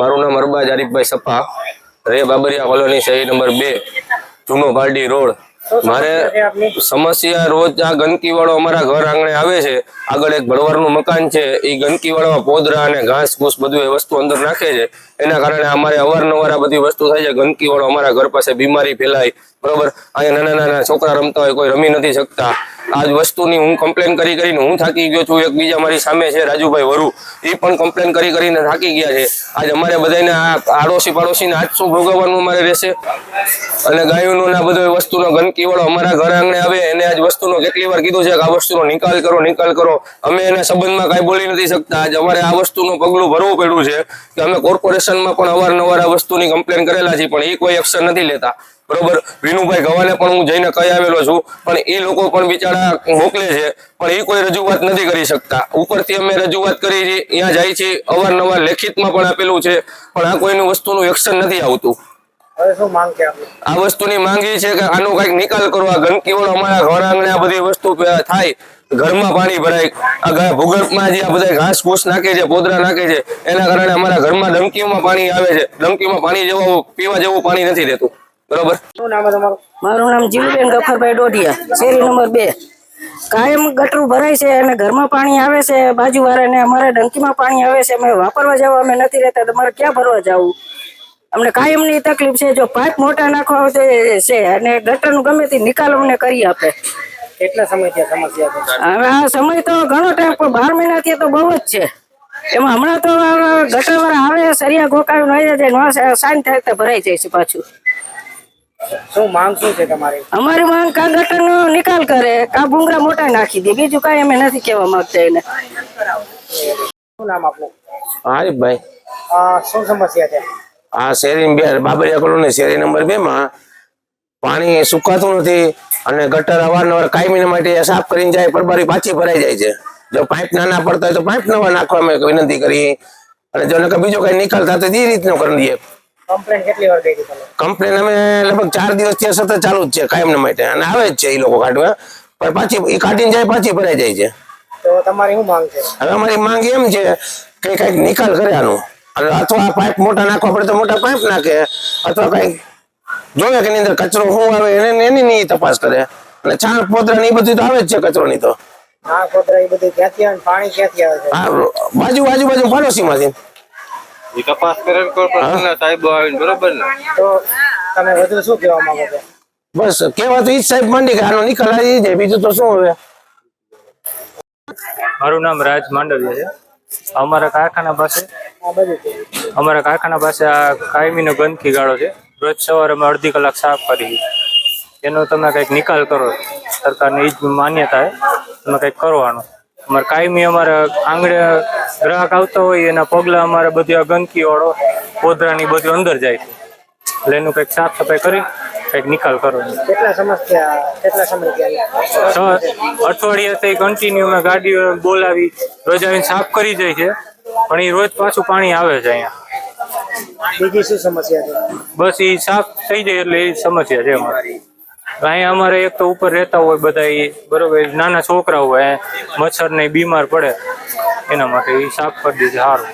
મારું નામ અરબાજ હરીફભાઈ સપા. રે બાબરિયા કોલોની શહેર નંબર બે જૂનો પારડી રોડ. મારે સમસ્યા રોજ આ ગંદકી વાળો અમારા ઘર આંગણે આવે છે. આગળ એક ભરવાડનું મકાન છે. એ ગંદકી વાળામાં પોદરા અને ઘાસ ફૂસ બધું એ વસ્તુ અંદર નાખે છે. એના કારણે અમારે અવારનવાર આ બધી વસ્તુ થાય છે. ગંદકી વાળો અમારા ઘર પાસે બીમારી ફેલાય. બરોબર? અહીંયા નાના નાના છોકરા રમતા હોય કોઈ રમી નથી શકતા. આ જ વસ્તુની હું કમ્પ્લેન કરી કરીને હું થાકી ગયો છું. એક બીજા મારી સામે છે, રાજુભાઈ વરુ. એ પણ કમ્પ્લેન કરી કરીને થાકી ગયા છે. આજ અમારે બધાને આડોશી પાડોશીને આજ શું ભોગવવાનું અમારે રહેશે? અને ગાયોનો ને બધો વસ્તુનો ગંદકી વાળો અમારા ઘર આંગણે આવે, એને આજ વસ્તુનો કેટલી વાર કીધું છે કે આ વસ્તુનો નિકાલ કરો નિકાલ કરો. અમે એના સંબંધમાં કાંઈ બોલી નથી શકતા. આજ અમારે આ વસ્તુનું પગલું ભરવું પડ્યું છે કે અમે કોર્પોરેશનમાં પણ અવારનવાર આ વસ્તુની કમ્પ્લેન કરેલા છે પણ એ કોઈ એક્શન નથી લેતા. બરોબર? વિનુભાઈ ગવાને પણ હું જઈને કહી આવેલો છું. પણ એ લોકો પણ બિચારા મોકલે છે. પણ એ કોઈ રજૂઆત નથી કરી શકતા. ઉપરથી અમે રજૂઆત કરી છે ત્યાં જાય છે અવારનવાર લેખિતમાં પણ આપેલું છે. પણ આ કોઈનું વસ્તુનું એક્શન નથી આવતું. આ વસ્તુની માંગી છે કે આનો કંઈક નિકાલ કરો આ ગંદકી વાળો અમારા ઘર આંગણે આ બધી વસ્તુ થાય. ઘરમાં પાણી ભરાય. આ ભૂગર્ભમાં જે આ બધા ઘાસ ફૂસ નાખે છે પોદરા નાખે છે એના કારણે અમારા ઘરમાં ડંકીઓમાં પાણી આવે છે. ડંકીમાં પાણી જેવું પીવા જેવું પાણી નથી રહેતું બરોબર? મારું નામ જીવુબેન ગફરભાઈ ડોઢિયા શેરી નંબર બે. કાયમ ગટરું ભરાય છે અને ઘરમાં પાણી આવે છે બાજુવાળાને અમારે ડંકીમાં પાણી આવે છે અમે વાપરવા જવા અમે નથી રહેતા તમારે ક્યાં ભરવા જવું? અમને કાયમની તકલીફ છે જો પાઇપ મોટા નાખવા છે અને ગટરનું ગમે તે નિકાલ અમને કરી આપે. કેટલા સમયથી સમસ્યા હવે આ સમય તો ઘણો ટાઈમ પણ બાર મહિનાથી તો બહુ જ છે. એમાં હમણાં તો ગટરવાળા આવે સરિયા ગોકાવી નહીં જાય સાઇન થાય તો ભરાઈ જાય છે પાછું. શું માંગ શું છે તમારી? અમારી માંગ કા ગટરનો નિકાલ કરે કા ભૂંગળા મોટા નાખી દે. બીજું કઈ અમે નથી કહેવા માંગતા એને. શું નામ આપનું? આરીફભાઈ આ શું સમસ્યા છે? આ શેરી બે બાબરિયા કોલોની શેરી નંબર બે માં પાણી સુકાતું નથી અને ગટર અવારનવાર કાયમી માટે સાફ કરીને જાય પરબારી પાછી ભરાઈ જાય છે. જો પાઇપ નાના પડતા હોય તો પાઇપ નવા નાખવા અમે વિનંતી કરી. અને જો નકર બીજો કઈ નિકાલ થતો તો એ રીતનો કરી દઈએ. કમ્પ્લેન કેટલી વાર કરી તમે? કમ્પ્લેન અમે લગભગ ચાર દિવસથી સતત ચાલુ જ છે કાયમ માટે. અને આવે જ છે એ લોકો કાઢવા. પણ પાછી એ કાઢીને જાય પાછી ભરાઈ જાય છે. તો તમારી શું માંગ છે? હવે અમારી માંગ એમ છે કે કંઈક નિકાલ કરે આનો અથવા પાઇપ મોટા નાખવા પડે તો મોટા પાઇપ નાખે. અથવા કંઈક જોવે કે અંદર કચરો શું આવે એને એની ની તપાસ કરે. અને છાણ પોતરા ને એ બધું તો આવે જ છે કચરોની તો. આ કોતરા એ બધું ક્યાંથી આવે પાણી ક્યાંથી આવે બાજુ બાજુ બાજુ પાડોશી માંથી એ તપાસ કરે કોર્પોરેશનના સાહેબો આવીને બરોબર ને? તો તમે વધુ શું કહેવા માંગો છો? બસ કેવા તો ઈ સાહેબ માંડી કે આનો નિકાલ આવી જાય બીજું તો શું હવે? મારું નામ રાજ માંડવિયા છે. અમારા કારખાના પાસે અમારા કારખાના પાસે આ કાયમીનો ગંદકી ગાળો છે. રોજ સવારે અમે અડધી કલાક સાફ કરી એનો તમે કંઈક નિકાલ કરો સરકારની એ જ માન્યતા છે. તમે કંઈક કરવાનું. અમારે કાયમી અમારે આંગણે ગ્રાહક આવતા હોય એના પગલા અમારે બધી આ ગંદકી વાળો પોદરાની બધું અંદર જાય છે. એટલે એનું કંઈક સાફ સફાઈ કરી કંઈક નિકાલ કરવાનો. કેટલા સમસ્યા કેટલા અઠવાડિયાથી કન્ટિન્યુ અમે ગાડીઓ બોલાવી રોજ આવીને સાફ કરી જાય છે. પણ એ રોજ પાછું પાણી આવે છે અહીંયા. બીજી શું સમસ્યા છે? બસ એ સાફ થઈ જાય એટલે એ સમસ્યા છે અમારે. અહીંયા અમારે એક તો ઉપર રહેતા હોય બધા એ બરોબર નાના છોકરા હોય મચ્છર ને બીમાર પડે. એના માટે એ સાફ કરી દે છે સારું